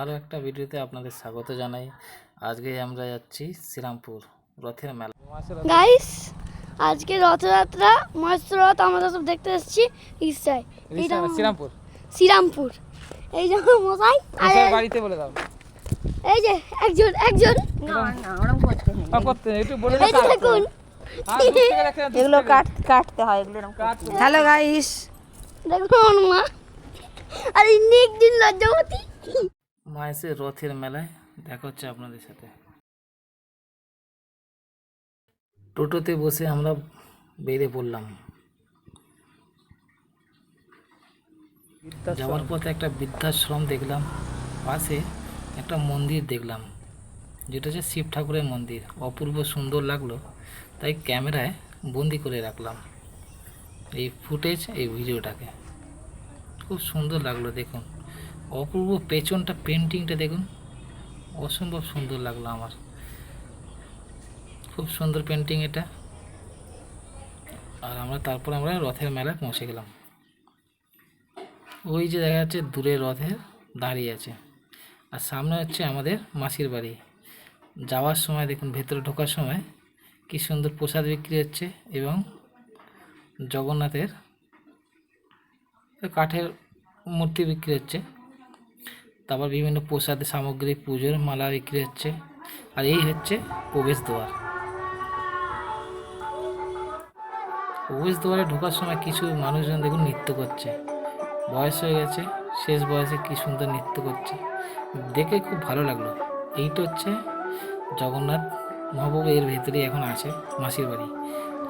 আরও একটা ভিডিওতে আপনাদের স্বাগত জানাই। আজকে আমরা যাচ্ছি শ্রীরামপুর রথের মেলা। গাইস আজকে রথযাত্রা মহেশ্বর রথ আমরা সব দেখতে এসেছি। ইসায় এইটা শ্রীরামপুর। শ্রীরামপুর। এই যে মশাই আর বাড়িতে বলে দাও। এই যে একজন একজন। আর করতে নেই, একটু বলে দেখুন। হ্যাঁ, এগুলো কাট কাটতে হয় এগুলো হ্যালো গাইস দেখুন মা। আর ইনি একদিন লজ্জাবতী মা এসে রথের মেলায় দেখা হচ্ছে আপনাদের সাথে। টোটোতে বসে আমরা বেরিয়ে পড়লাম। যাওয়ার পথে একটা বৃদ্ধাশ্রম দেখলাম। পাশে একটা মন্দির দেখলাম। যেটা হচ্ছে শিব ঠাকুরের মন্দির। অপূর্ব সুন্দর লাগল। তাই ক্যামেরায় বন্দি করে রাখলাম। এই ফুটেজ এই ভিডিওটাকে। খুব সুন্দর লাগল দেখুন। অপূর্ব পেছনটা পেন্টিংটা দেখুন। অসম্ভব সুন্দর লাগল আমার। খুব সুন্দর পেন্টিং এটা। আর আমরা তারপর আমরা রথের মেলায় পৌঁছে গেলাম। ওই যে দেখা যাচ্ছে দূরে রথের দাঁড়িয়ে আছে। আর সামনে হচ্ছে আমাদের মাসির বাড়ি। যাওয়ার সময় দেখুন, ভেতরে ঢোকার সময় কি সুন্দর প্রসাদ বিক্রি হচ্ছে এবং জগন্নাথের কাঠের মূর্তি বিক্রি হচ্ছে। তারপর বিভিন্ন প্রসাদ সামগ্রী পুজোর মালা বিক্রি হচ্ছে। আর এই হচ্ছে প্রবেশ দ্বার প্রবেশ দ্বারে ঢোকার সময় কিছু মানুষজন দেখুন নৃত্য করছে। বয়স হয়ে গেছে, শেষ বয়সে কি সুন্দর নৃত্য করছে। দেখে খুব ভালো লাগল। এইটা হচ্ছে জগন্নাথ মহাপ্রভু এর ভেতরেই এখন আছে, মাসির বাড়ি।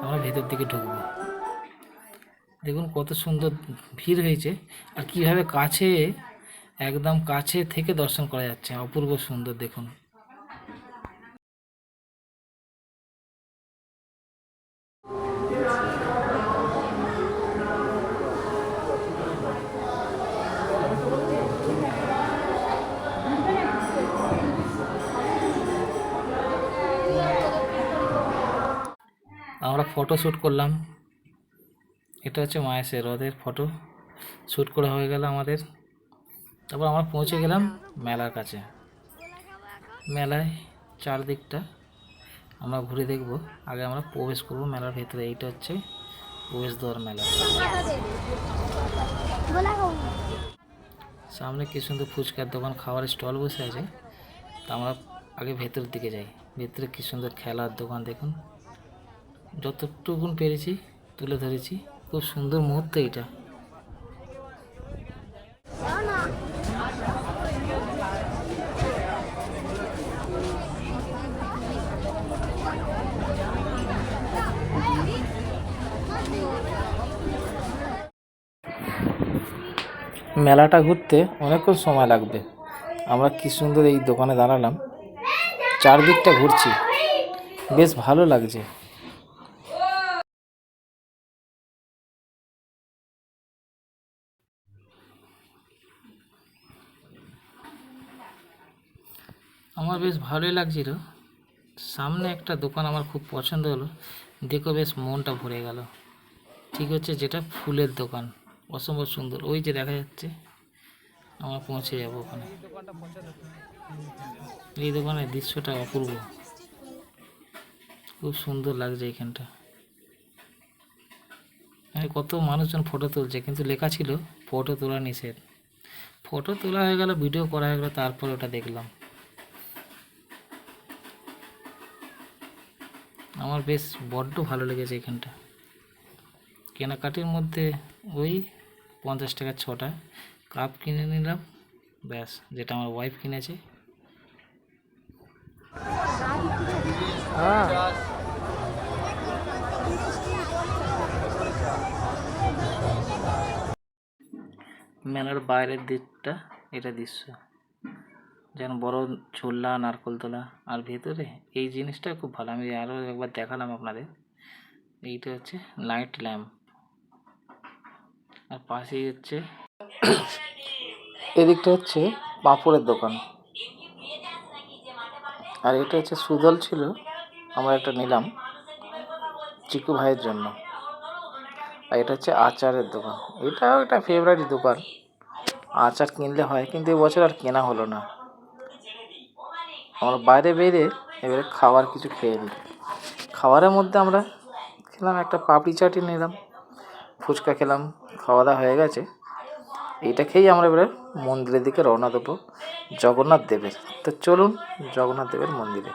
আমরা ভেতর দিকে ঢুকবো। দেখুন কত সুন্দর ভিড় হয়েছে। আর কীভাবে কাছে একদম কাছে থেকে দর্শন করা যাচ্ছে। অপূর্ব সুন্দর, দেখুন। আমরা ফটো শ্যুট করলাম। এটা হচ্ছে মায়ের হ্রদের ফটো শ্যুট করা হয়ে গেল আমাদের। তারপর আমরা পৌঁছে গেলাম মেলার কাছে। মেলায় চারদিকটা আমরা ঘুরে দেখব। আগে আমরা প্রবেশ করব মেলার ভেতরে। এইটা হচ্ছে প্রবেশদ্বার মেলা। সামনে কি সুন্দর ফুচকার দোকান খাবারের স্টল বসে আছে। তা আমরা আগে ভেতরের দিকে যাই। ভেতরে কি সুন্দর খেলার দোকান দেখুন। যতটুকুন পেরেছি তুলে ধরেছি। খুব সুন্দর মুহূর্ত এটা। মেলাটা ঘুরতে অনেকক্ষণ সময় লাগবে। আমরা কি সুন্দর এই দোকানে দাঁড়ালাম। চারদিকটা ঘুরছি। বেশ ভালো লাগছে। আমার বেশ ভালোই লাগছিল। সামনে একটা দোকান আমার খুব পছন্দ হলো। দেখো বেশ মনটা ভরে গেল। ঠিক হচ্ছে যেটা ফুলের দোকান। অসম্ভব সুন্দর। ওই যে দেখা যাচ্ছে, আমরা পৌঁছে যাব ওখানে। এই দোকানের দৃশ্যটা অপূর্ব। খুব সুন্দর লাগছে এখানটা। এখানে কত মানুষজন ফটো তুলছে, কিন্তু লেখা ছিল ফটো তোলা নিষেধ। ফটো তোলা হয়ে গেল ভিডিও করা হয়ে গেল, তারপর ওটা দেখলাম। আমার বেশ বড্ড ভালো লেগেছে এখানটা। কেনাকাটির মধ্যে ওই পঞ্চাশ টাকার ছটা কাপ কিনে নিলাম ব্যাস যেটা আমার ওয়াইফ কিনেছে। মেলার বাইরের দিকটা এটা দৃশ্য। যেন বড় ঝোলা নারকল তোলা আর ভেতরে এই জিনিসটা খুব ভালো। আমি আরও একবার দেখালাম আপনাদের। এইটা হচ্ছে লাইট ল্যাম্প আর পাশেই হচ্ছে এদিকটা হচ্ছে পাঁপড়ের দোকান। আর এটা হচ্ছে সুদল ছিল, আমরা একটা নিলাম চিকু ভাইয়ের জন্য। আর এটা হচ্ছে আচারের দোকান। এটাও একটা ফেভারিট দোকান। আচার কিনলে হয়, কিন্তু এবছর আর কেনা হলো না। আমরা বাইরে বেরিয়ে এবারে খাবার কিছু খেয়ে নিই। খাবারের মধ্যে আমরা খেলাম একটা পাপড়ি চাটি নিলাম, ফুচকা খেলাম খাওয়া দাওয়া হয়ে গেছে। এইটা খেয়েই আমরা এবারে মন্দিরের দিকে রওনা দেবো, জগন্নাথ দেবের। তো চলুন জগন্নাথ দেবের মন্দিরে।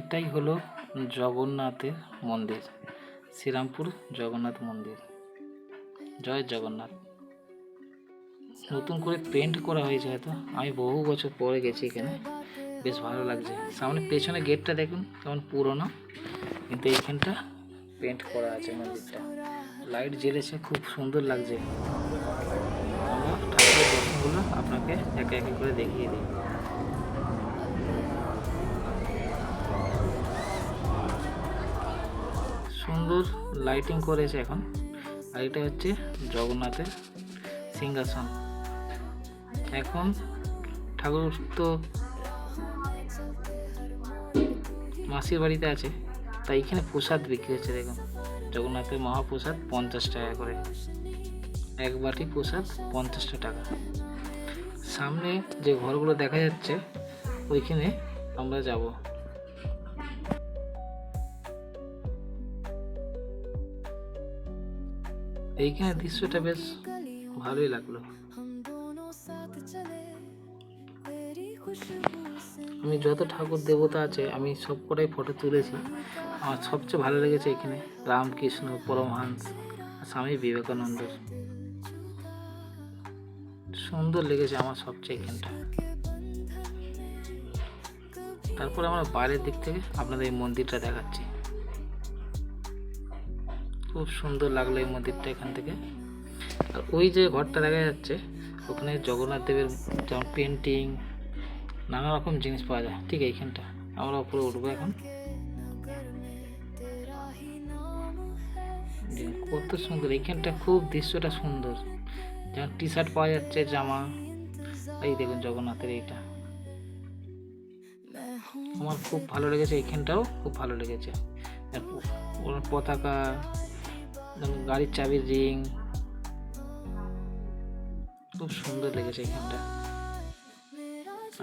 এটাই হলো জগন্নাথের মন্দির, শ্রীরামপুর জগন্নাথ মন্দির। জয় জগন্নাথ। নতুন করে পেন্ট করা হয়েছে হয়তো। আমি বহু বছর পরে গেছি এখানে। বেশ ভালো লাগছে। সামনে পেছনে গেটটা দেখুন, কেমন পুরনো। কিন্তু এইখানটা পেন্ট করা আছে মন্দিরটা। লাইট জ্বেলেছে, খুব সুন্দর লাগছে। দর্শনগুলো আপনাকে একে একে করে দেখিয়ে দিই। সুন্দর লাইটিং করেছে এখন। আর এটা হচ্ছে জগন্নাথের সিংহাসন। এখন ঠাকুর তো মাসির বাড়িতে আছে, তাই এখানে প্রসাদ বিক্রি হচ্ছে দেখুন। জগন্নাথের মহাপ্রসাদ পঞ্চাশ টাকা করে। এক বাটি প্রসাদ পঞ্চাশটা টাকা। সামনে যে ঘরগুলো দেখা যাচ্ছে, ওইখানে আমরা যাব। এইখানে দৃশ্যটা বেশ ভালোই লাগল। আমি যত ঠাকুর দেবতা আছে, আমি সব কটাই ফটো তুলেছি। আমার সবচেয়ে ভালো লেগেছে এখানে রামকৃষ্ণ, পরমহাংস, স্বামী বিবেকানন্দের সুন্দর লেগেছে আমার সবচেয়ে এখানটা। তারপরে আমরা বাইরের দিক থেকে আপনাদের এই মন্দিরটা দেখাচ্ছি। খুব সুন্দর লাগল এই মন্দিরটা এখান থেকে। আর ওই যে ঘরটা দেখা যাচ্ছে, ওখানে জগন্নাথ দেবের যেমন পেন্টিং নানা রকম জিনিস পাওয়া যায়। ঠিক এইখানটা। আমরা উপরে উঠবো এখন। কত সুন্দর। এইখানটা খুব দৃশ্যটা সুন্দর। যেমন টি শার্ট পাওয়া যাচ্ছে, জামা। এই দেখুন জগন্নাথের এইটা। আমার খুব ভালো লেগেছে এইখানটাও, খুব ভালো লেগেছে। পতাকা গাড়ির চাবির রিং। খুব সুন্দর লেগেছে এখানটা।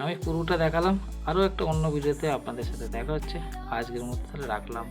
আমি পুরোটা দেখালাম, আরও একটা অন্য ভিডিওতে আপনাদের সাথে দেখা হচ্ছে। আজকের মতো তাহলে রাখলাম।